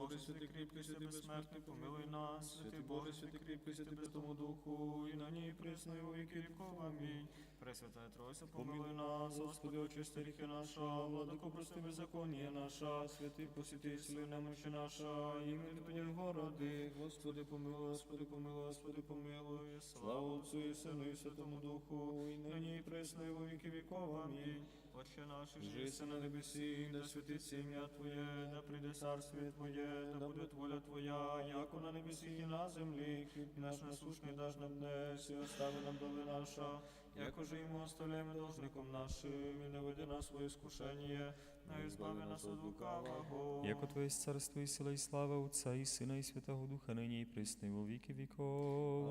Боже, святий кріпкий, святий безсмертний, помилуй нас, святий Боже, святий кріпкий, святий Безтому Духу, і на ній присно, і во віки віков. Амінь. Пресвятая Тройця, помилуй нас, Господи, очисти ріхи наша, владико, прости беззаконня наша, святий посіти, сили немощі наша, імені Твоє городи, Господи, помилуй, Господи, помилуй, Господи, помилуй, слава Отцу і Сину і Святому Духу, і нині і присно, і во віки віков. Амінь. Отче наш, жиси на небесі, да святиться ім'я Твоє, да прийде царствіє Твоє, да буде воля Твоя, яко на небесі і на землі, хліб наш насушний даж нам днес, і остави нам доли наша, яко же йому оставляємо должником нашим, і не веди нас своє скушення, но і збави нас від лукавого. Яко Твоє царство і сила і слава Отця і Сина і Святого Духа, нині і присно, і во віки віков.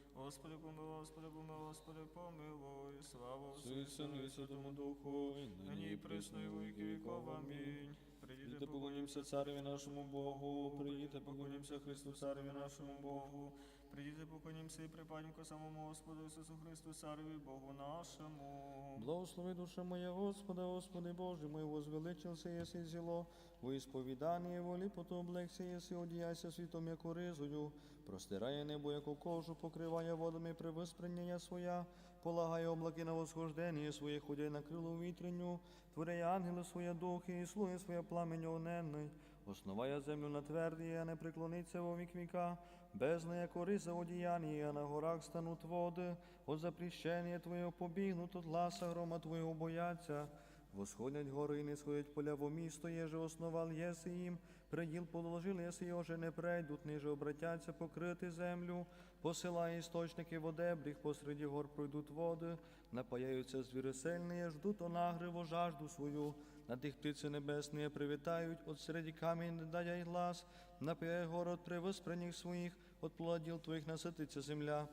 Господи помилуй, Господи помилуй, Господи помилуй, слава Отцу і Сину і Святому Духу, нині і присно і віки віков. Амінь. Прийдіте, поклонімося цареві нашому Богу, прийдіте, поклонімося Христу цареві нашому Богу, прийдіте, поклонімося і припадімо самому Господу Ісусу Христу, цареві Богу нашому. Благослови душа моя Господа, Господи Боже мой, возвеличился єси зіло, во ісповідання волі, потом облегся єси, одіяйся світом, яку ризою, простирає небо, яку кожу, покриває водами при виспринення своя, полагає облаки на восхождення своє, ходяй на крилу вітренню, творяє ангели своє духи, і слуги своє пламень огненний, основає землю на твердій, а не приклониться во вік віка, бездна, як риза одіяння, а на горах стануть води, от запрещення Твоєго побігнуть, от ласа грома Твоєго бояться. Восходять гори і не сходять поля во місто, єже основал єси їм, приділ положили, єси його не прийдуть, ниже обратяться покрити землю, посилає істочники водебріг, посреди гор пройдуть води, напаяються звіри сильні, ждуть онагриво жажду свою, на тих птиці небесні привітають, от середі камінь не дає глас, напияє город при виспренніх своїх, от плоділ твоїх насититься земля.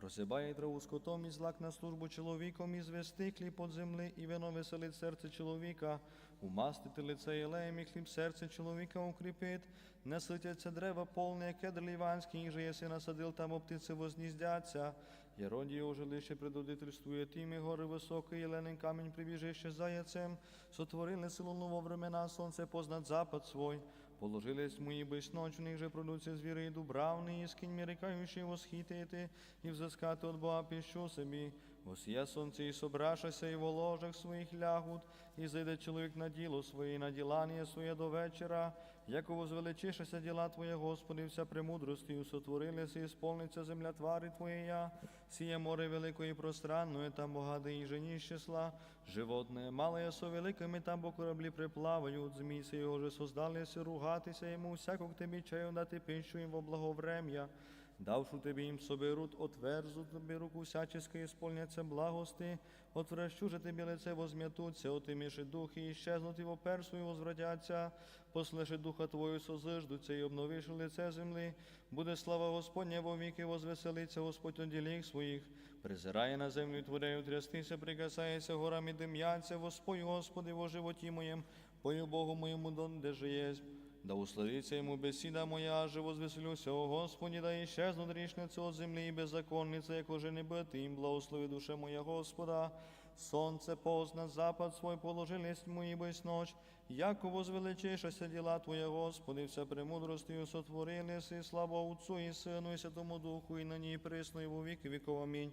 Просибає траву скотом і злак на службу чоловіком, і звести хліб от земли, і вино веселить серце чоловіка, умастити лице єлеєм, і хліб серце чоловіка укріпить, не ситяться дерева повне, кедр ліванський, і єси насадил, там оптиці возніздяться. Єродії уже лише предодительствує тим, і гори високий, єлений камінь прибіжище заяцем, сотворили силу ново времена, сонце познат запад свой. Положились мои бысь ночных же продуться звери дубравний скинь мне рекающие восхитити, і взискати от Бога пищу собі, Восія сонце і собрашася, і в ложах своїх лягут, і зайде чоловік на діло своє, і на ділання своє до вечора, яко возвеличишися діла Твоє, Господи, вся премудростю сотворилися, і сповниться земля твари Твоєя, сіє море великої пространної, там богаде і жені числа, животне, мале со великими, там бо кораблі приплавають, змій се його же создалися, ругатися йому, всяко к тобі чаю дати пищу їм во благоврем'я давшу Тебе собі рут, отверзу тобі руку всячески исполнятся благости, отвращу же Тебе лице возм'ятуться, отиміши духи, и исчезнут его персу и возвратятся, послеши духа Твою созыждутся і обновиш лице земли, буде слава Господня во віки, возвеселиться Господь оділіх своїх, призирає на землю Творею, трястися, прикасається горами дим'яться, Господь, Господи, во животі моєм, пою Богу моєму, дон, де жиєсь. Да условиться йому бесіда моя, же возвеселюся, о Господі, да іщезну грішниця от землі і беззаконниця, як уже не бити благослови душе моя Господа. Сонце позна, запад свой положились мої без ноч, яко возвеличишася діла Твоя, Господи, вся премудростю сотворились, і слава Отцу і Сину, і Святому Духу, і на ній присно, і во віки віков. Амінь.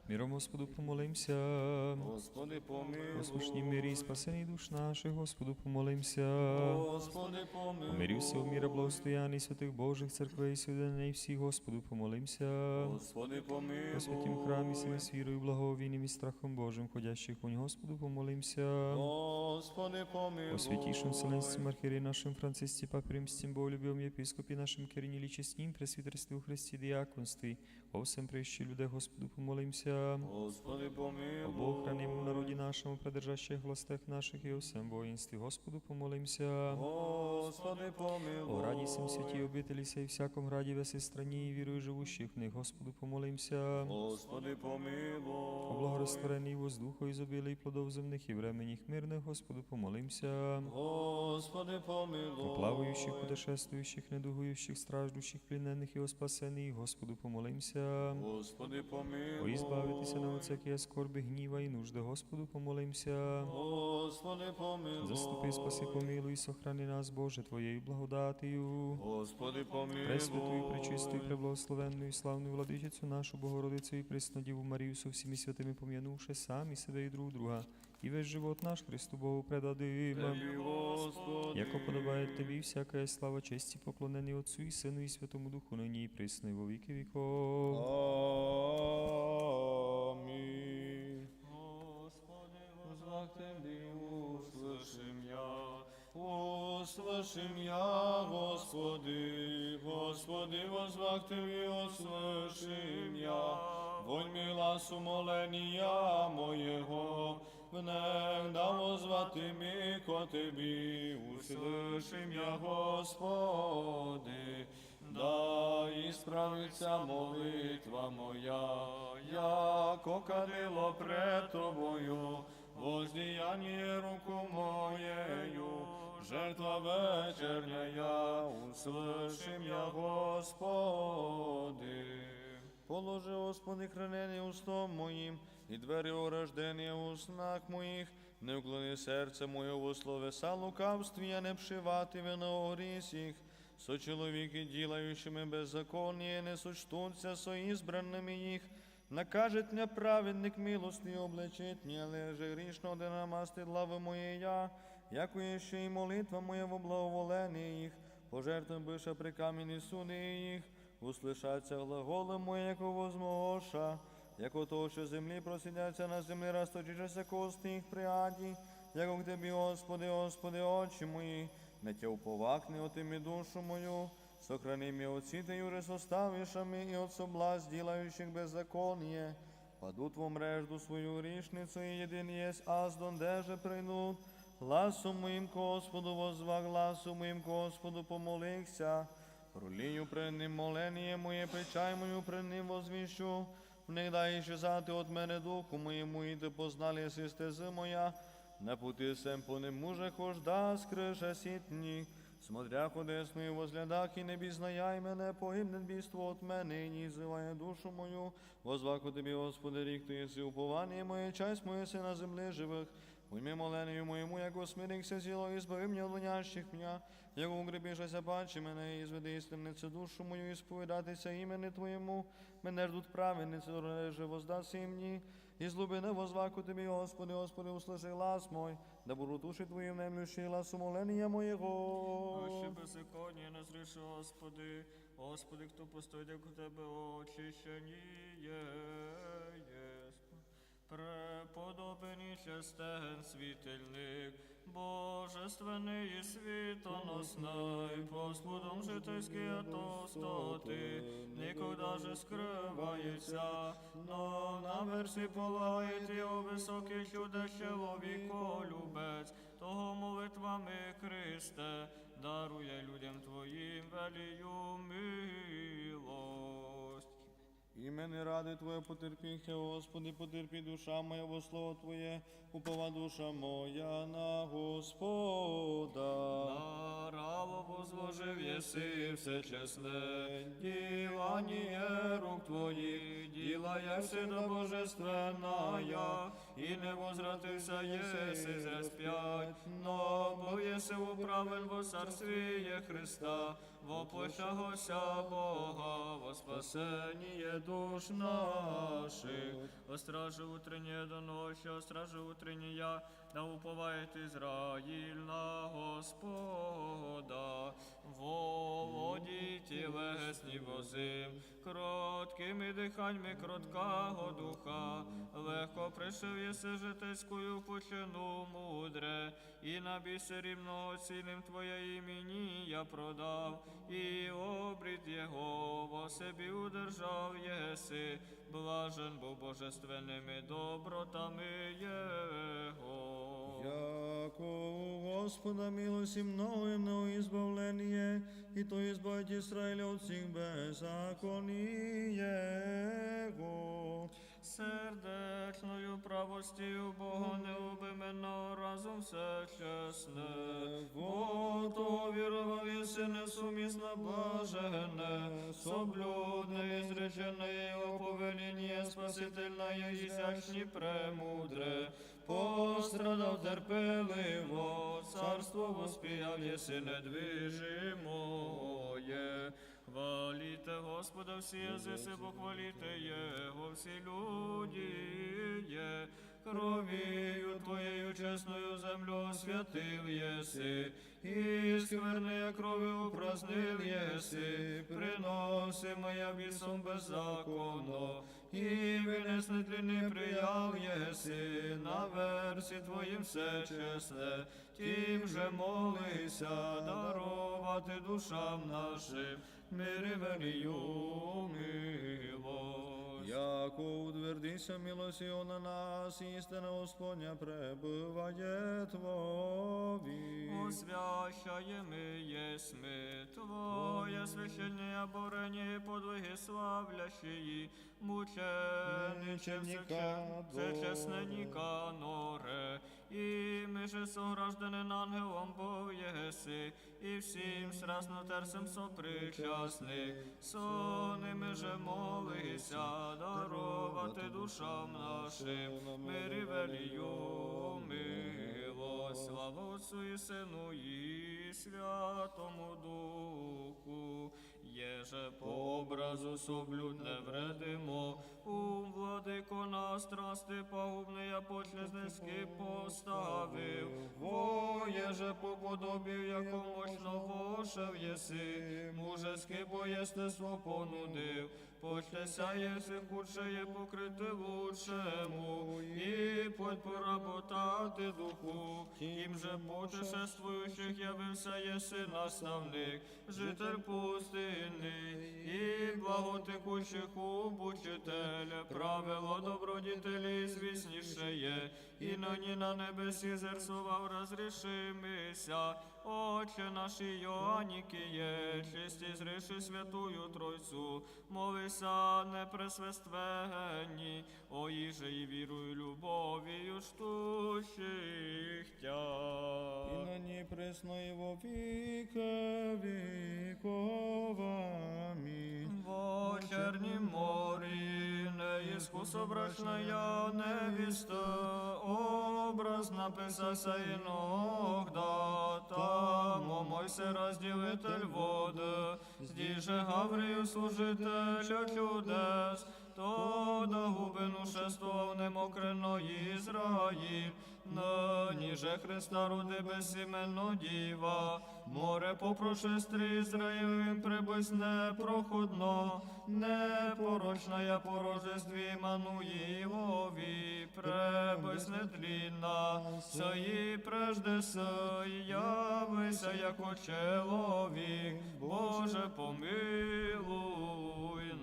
Миром Господу помолимся. Господи, помилуй. Послушні мирі і спасений душ наших, Господу помолимся. Господи, помилуй. Умирівся у міра благостоянний святих Божих церквей, і всіх, Господу помолимся. Господи, помилуй. О святім храмі сили з вірою, благовійним і страхом Божим, ходящих у Господу помолимся. Господи, помилуй. О святейшем Вселенском архиере нашим Франциске, Папе Римским, Боголюбивом епископе нашим Кириниле Честним, пресвитерстве у Христе диаконстве, о всем прещи людей, Господу помолимся. Господи, помилуй. О Бог хранимом народе нашему, продержащих властях наших и о всем воинстве, Господу помолимся. Господи, помилуй. О раді святі обителі сей всяком граді весі страні і вірою живущих в них, Господу помолимся. Господи, помилуй. О благорастворенний воздуху, изобилий плодов земних і временних мирних, Господу помолимся. Господи, помилуй. О плавающих, путешествующих, недугующих, страждущих, пленених і о спасених, Господу помолимся. Господи, помилуй. О избавитися на всякие скорби, гніва і нужди, Господу помолимся. Господи, помилуй. Заступи, спаси, помилуй, сохрани нас, Боже, Твоєю благодатію. Господи, помилуй. Пресвятую, пречистую, преблагословенную і славну владичицю нашу Богородицю і Преснодіву Марію со всіми святими пом'янувши самі себе і друг друга, і весь живот наш Христу Богу предадим. Тобі, Господи. Яко подобає Тобі всяка слава, честь і поклонені Отцу і Сину і Святому Духу, нині і присно, і во віки віков. Амінь. Господи, Возвах Тебе, услышим я, услышим я, Господи, Господи, возвах Тебе, услышим я, вонь мила сумоления моего, внегда возвати ми ко Тебе, услышим я, Господи, да ісправиться молитва моя, яко кадило пред Тобою, воздіяння руку моєю, жертва вечерняя, услышим я, Господи. Положи, Господи, хранення устом моїм, і двері орождення у снах моїх, не уклони серце моє во словеса лукавстві, а не пшивати вино орісіх. Со чоловіки, ділаючими беззаконніє, не сочтуться со ізбраними їх, накажет неправедник милостний облечить, не але же грішно, де намасти лави моє я, яко є ще й молитва моя в благоволенні їх, пожертвуй биша при камені суди їх, услышаться глаголи моє, яко возмоша, яко того, що землі просидяться на землі, розточишся кости їх приаді, яко к Тебі, Господи, Господи, очі мої, не тя уповакни отими душу мою, сохрани мя от сіти юре составишами і от соблазн ділаючих беззаконие. Падут во мрежду свою грішницю і єдин єсть, аз дондеже прийдут. Гласом моїм Господу возва, гласом моїм Господу помолився. Пролію пред ним молення моє, печай мою пред ним возвіщу. Не дай іщезати от мене духу моєму, і ти познали си стези моя. На пути сем по ним муже хожда, скриша сітні. Смотря ходесну і возглядах, і не бізнаяй мене, погибне бійство от мене, і ні зиває душу мою. Возваку тобі, Господи, рік ти єси уповання моє, часть моє си на землі живих. Уйми молению моєму, як смирихся зіло, і збави мені от вонящих м'я, як угребішася бачи мене, і зведи істиннице душу мою, і сповідатися імені Твоєму, мене ждуть праведниці, дороже воздаси мені, і з глубини возваку Тобі, Господи, Господи, услыши глас мой, да буду душі Твоїм немлющий глас умолення моєго. Аще беззаконня не зріши, Господи, Господи, хто постоїть, як у Тебе очищені єсть. Преподобніше стен світильник, Божественний і світоносний, Господом житейський атостоти, ніколи же скривається, но на версі полагає ти о високих людях чоловіко любець, того молитвами Христе, дарує людям Твоїм велію милость. Імени ради Твоє потерпіхе, Господи, потерпі душа моя, во слово Твоє, упова душа моя на Господа. На раво возложив єси все чесне, ділання рук Твоїх, діла єси до божественная, і не возвратився єси зря сп'ять, но бо єси управен во царствіє Христа, воплощагося Бога, во спасеніє душ наших, о стражу утреннє до ночі, о стражу утреннія, да уповает Израиль на Господа, володіті весні возим, кроткими диханьми кроткого духа, легко пришив єси житейською почину мудре, і на бісері многоцінним Твоє імені я продав, і обрід його во собі удержав єси, блажен бо божественними добротами Його. Яко у Господа милості мною мною избавление, и то избавить Израиля от всех беззаконий Его. Сердечно беззаперечною правостію, Бога неубименно, разом все чесне. Бо вірував єси несумісно блажене, соблюдне і зречене його повеління, спасительне і ізящні премудре. Пострадав терпеливо, царство воспіяв єси недвижимоє. Хваліте Господа всі язиси, похваліте Його всі люди є. Кровію Твоєю чесною землю освятив єси, і сквернея кров'ю упразднив єси, приноси моя бісом беззаконно, і винес нетлінний прияв єси, на версі Твоїм все чесне, тим же молися, дарувати душам нашим, мири велію милость. Яко утвердися милосію на нас, істина Господня пребыває Твові. Освящаємо єсми, Твоє священне борені, подвиги славлящії, мучениче всечесне Ніканоре, і ми же согражданин ангелом Бог єси, і всім страснотерцем сопричасних, соними же молися, дарувати душам нашим, мирі велію милость, слава і Сину і Святому Духу, єже по образу соблюдне вредимо, ум владико на страсти пагубний, а почле поставив, во єже по подобію, яко мощно єси, мужеське боєстество понудив, Почтеся єси худшеє покрити лучшему, і подь поработати духу, тим же путешествуючих явився єси наставник, житель пустини, і благотекучих обучителя, правило добродітелі звісніше є, і нині на небесі зерсував розрішимися, Отче наші Йоанніки є, чисті зриши святую Тройцю, молися не пресвественні, о їже і вірую любовію штущих І тя. на ній пресно і во віки віков. Амінь. Во чернім морі, не іскусобрачна я невіста, образ написався иногда, там о Мойсе розділитель води, здіже Гаврію служителя чудес, то на губину шествував немокрено Ізраїль, нині же Христа роди безсіменно діва, море по прошестрі Ізраїлем прибись непроходно, непорочна я по рождестві Мануїлові, пребись нетлінна, сої прежде сої, явися яко чоловік, Боже помилуй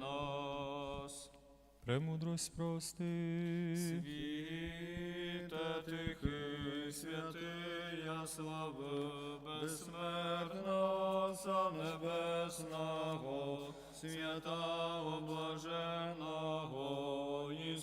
нас. Премудрость прости. Світе тихий, святия слава, безсмертна, за Небесного, свята блаженого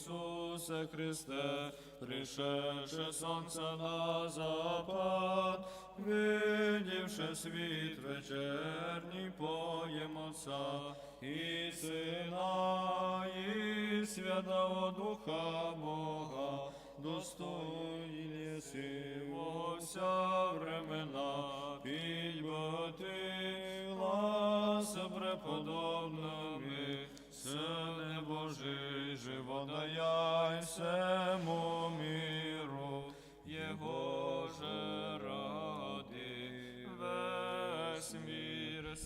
Ісусе Христе, пришедше сонце на запад, видівши світ вечерній поєм Отця, і Сина, і Святого Духа Бога, достойні во вся времена, підбати лас преподобними,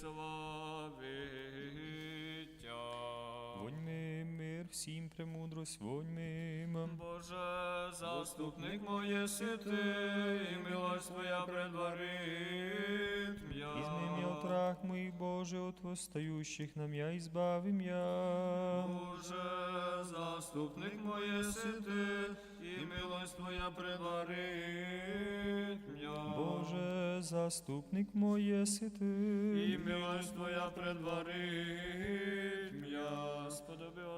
мир славить Вонь ми мир всім премудрость, вонь ми. Боже, заступник моє сити, і милость Твоя предварит м'я. Изми мне от рах моих, Боже, от восстающих нам я избави мя. Боже, заступник моє сити, і милость Твоя предварить м'я. Боже, заступник моє сити, і милость Твоя предварить м'я.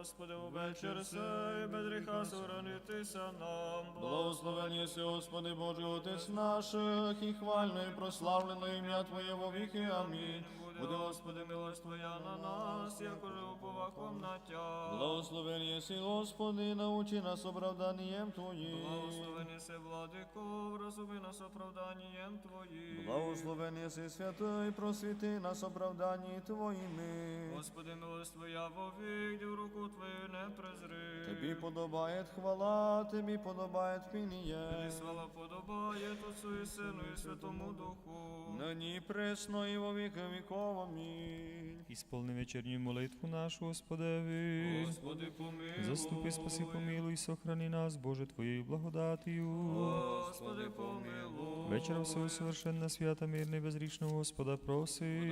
Господи, увечір сей, без гріха соронитися нам. Благословен єси, Господи Боже, Отець наших, і хвально і прославлено ім'я Твоє во віки. Амінь. Буде, Господи, милость Твоя на нас, як уже уповаком на Тя. Благословен єси, Господи, научи нас оправданням Твоїм. Благословен єси, владико, розуми нас оправданням Твоїм. Благословен єси, святий, просвіти нас оправданні Твоїми. Господи, милость Твоя вовік, в руку Твою не презри. Тобі подобає хвала, тобі подобає пініє. Тобі слава подобає Отцу і Сину і Святому Духу. Нині пресно і во віки віков. Амінь. Ісполни вечерню молитву нашу, Господеві. Господи, помилуй. Заступи, спаси, помилуй, сохрани нас, Боже, Твоєю благодатію. Господи, помилуй. Вечора всього совершенна, свята, мирна і безрічного Господа Господи,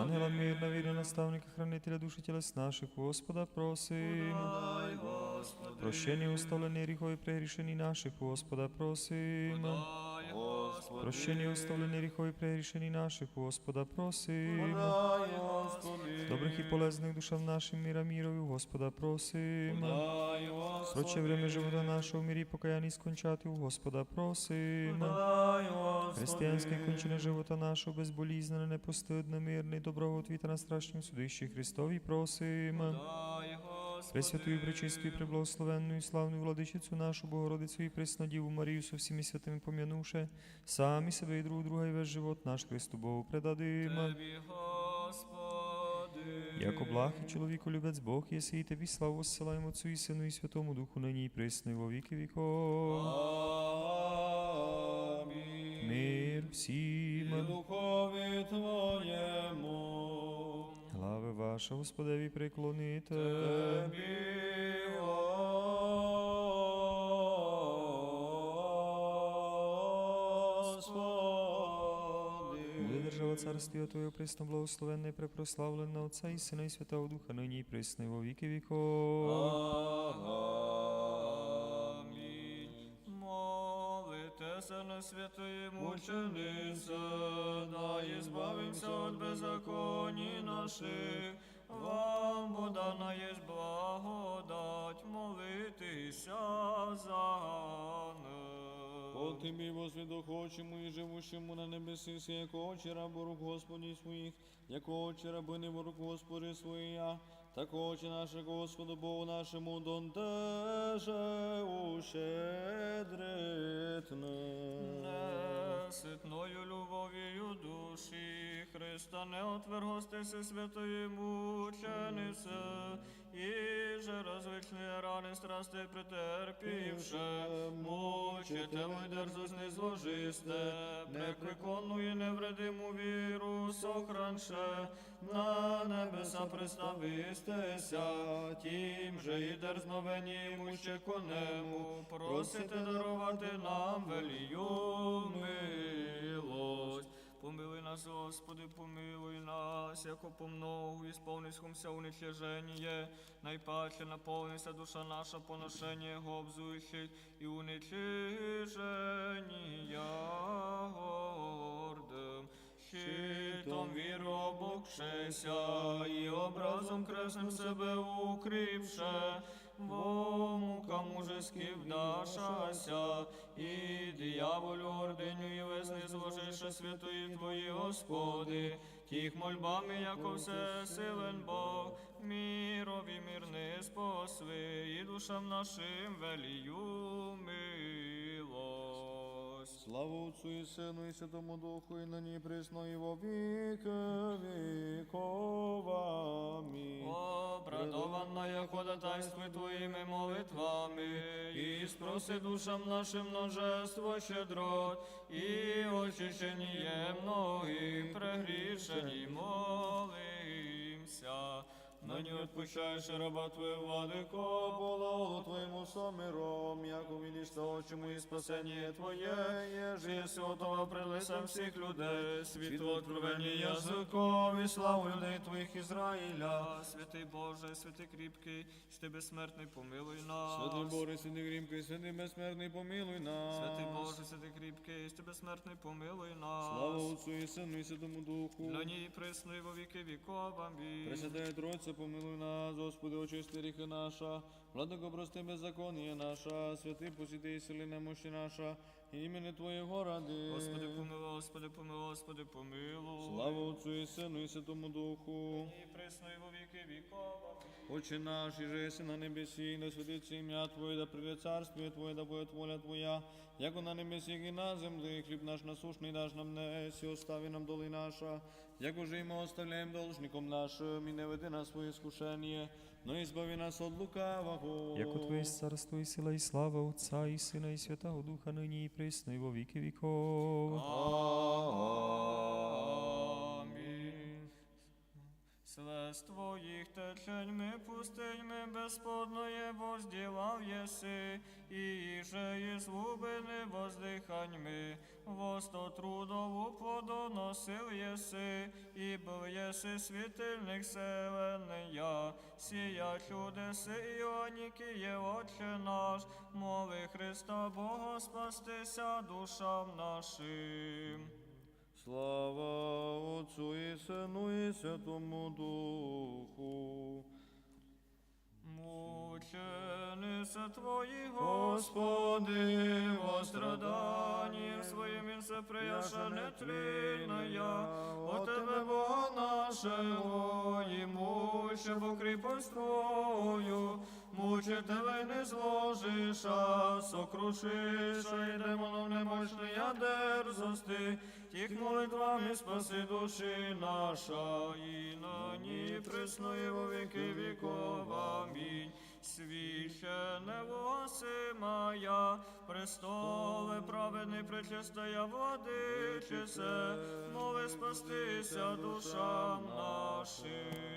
Ангела мирна, вірна, наставника, хранителя душі тілес наших, Господа. Прощення уставлені гріхові прегрішені наших, Господа просим. Господи. Прощення уставлені гріхові прегрішені наших, Господа просим. дай, Господи, Добрих і полезних душам нашим міра мірові, Господа просим. дай, Господи, Проче время живота нашого в мірі покаянні скончати, у Господа просим. дай, Господи, Християнське кончене живота нашого, безболізнене, непостидне, мирне, доброго твіта на страшнім судищі Христові просим. Дай, Господи. Пресвятую, пречистую, преблагословенную, славну владичицю нашу Богородицю і Преснодіву Марію со всіми святими пом'янувши, самі себе і друг друга і весь живот наш Христу Богу предадим. Тебі, Господи. Яко благ і чоловіку любець Бог, єси і тобі славу зсилаємо Отцю і Сину і Святому Духу, нині і присно, і во віки віков. Амінь. Мир І всім. духові Твоєму, Глави ваша, Господеві, приклоните. Тебі, Господи. Держава царствія Твоє присно благословенне, і препрославлена Отця і Сина і Святого Духа, нині і присно, во віки віков. Амінь. Молитеся на святої мученице, да избавимся от беззаконій наших. Вам подана єсть благодать, молитися за нас. Тобі, возвідохочему і живущему на небесі, сі, яко очі рабу рук Господні своїх, яко очі рабини в рук Господи своя, так очі нашого Господу Богу нашому донтеже ущедритне. Неситною любов'ю душі Христа не отвергостися святої і розвичні рани страсти претерпівше, мучителю й дерзость не зложисте, неприконну і невредиму віру сохранше, на небеса приставистеся, тім же і дерзновенім ще конему, просите дарувати нам велію милость. Помилуй нас, Господи, помилуй нас, яко помногу ісповнився уничиження, найпаче наповнися душа наша поношення його і уничиження гордим. Щитом віру обокшися, і образом креснем себе укріпше, бо мука мужески вдашася, і дияволю орденю, і весни зложише святої Твої, Господи, тих мольбами, яко все силен Бог, мірові мірни спосви, і душам нашим велію милость. Слава Отцу і Сину і Святому Духу, і нині присно, і во віки. Обрадована я ходатайство Твоїми молитвами, і спроси душам нашим множество щедрот, і очищення многих прегрішень молимся. Нині відпущаєш раба Твою владико, По Твоєму самиром, яко видиш то очему і спасення Твоє, єже єси готова пред всіх людей, світло откровення язиков і славу людей Твоїх Ізраїля. Святий Боже, святий кріпкий, святий безсмертний, помилуй нас. Святий Боже, святий грімкий, святий безсмертний, помилуй нас. Святий Боже, святий кріпкий, святий безсмертний, помилуй нас. Слава Отцу і Сину і Святому Духу. Нині і присно, і во віки віков. Амінь. Пресвятая Тройця, помилуй нас, Господи, очисти ріхи наша, владико прости беззаконія наша, святий посіти і сили немощі наша, і імені Твоєго ради. Господи, помилуй, Господи, помилуй, Господи, помилуй. Слава Отцю і Сину і Святому Духу. І присно, і во віки віков. Амінь. Отче наш, і жеси на небесі, да святиться ім'я Твоє, да прийде царствие Твоє, да буде воля Твоя, як на небесі, і на землі, хліб наш насушний даш нам днес, і остави нам доли наша, як уже і ми оставляємо должником нашим, і не веди нас в своє скушення, но і збави нас від лукавого. Яко Твоє есть царство і сила і слава Отця і Сина і Святого Духа, нині і присно, і во віки віков. Слез Твоїх теченьми, пустиньми, безподної возділав єси, і же із глубини воздиханьми, восто трудову плодоносив єси, і був єси світильник селения, сія чудеси Іоніки є Отче наш, мови Христа Бога спастися душам нашим. Слава Отцу і Сину і Святому Духу. Мученице Твої, Господи, во страданні своїм все прияша нетлінная, о Тебе, Бога нашого, і муще в кріпость Твою, муче Тебе не зложиш, а сокрушиш, а й демоном немощния дерзости, тих молитвами спаси душі наша, і на ній присно во віки віков. Амінь. Священне воси моя, престоле праведний пречистая владичице, мови спастися душам нашим.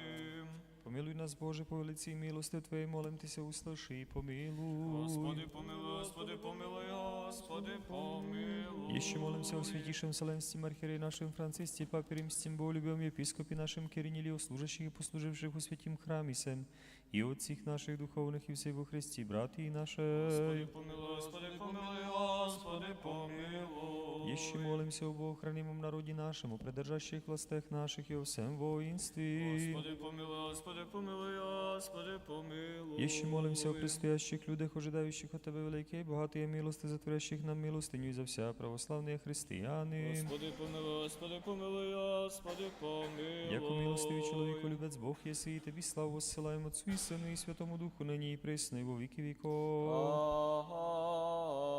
Помилуй нас, Боже, по велиці милости Твоєї, молим Тися, услыши і помилуй. Господи, помилуй, Господи, помилуй, Господи, помилуй. Еще молимся о святейшем Вселенском архиере нашем Франциске, Папе Римским, Боголюбем епископе нашем Кириниле, о служащих и послуживших у святим храме сем, и от всех наших духовных и всех во Христе, братья наши. Господи, помилуй, Господи, помилуй, Господи, помилуй. Еще молимся об охранимом народе нашем, о придержащих властях наших и о всем воинстве. Господи, помилуй, Господи, помилуй, Господи, помилуй. Еще молимся о предстоящих людях, ожидающих от Тебя великие и богатые милости, затворящих нам милостыню и за вся православные христианы. Господи, помилуй, Господи, помилуй, Господи, помилуй. Яко милостивый человеку любец Бог, если и Тебе славу воссылаем Отцу и Сыну и Святому Духу, ныне и пресно, и во веки веков. Амінь.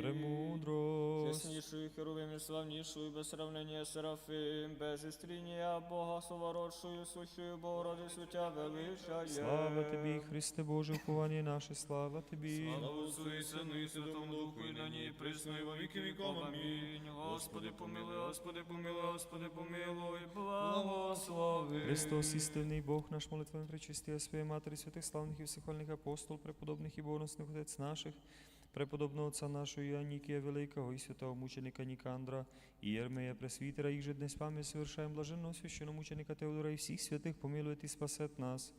Премудрость. Чеснішою херовим і славнішою, без сравнення Серафим, без істріння Бога совородшою, сущою Богородицю Тя величає. Слава Тебе, Христе Боже, упование наше, слава Тебе. Слава Отцу і Сину і Святому Духу, і нині і присно, і во віки віков. Амінь. Господи, помилуй, Господи, помилуй, Господи, помилуй, благослови. Христос, истинный Бог наш, молитвами пречистия Своей Матери, святых славных и всехвальных апостол, преподобных и богоносных Отец наших, преподобного Отца нашого Иоанникия Великого и святого мученика Никандра, и Ермея Пресвитера, их же днес память совершаем блаженного священномученика Теодора и всех святых помилует и спасет нас,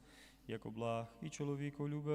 яко благ и человеколюбец.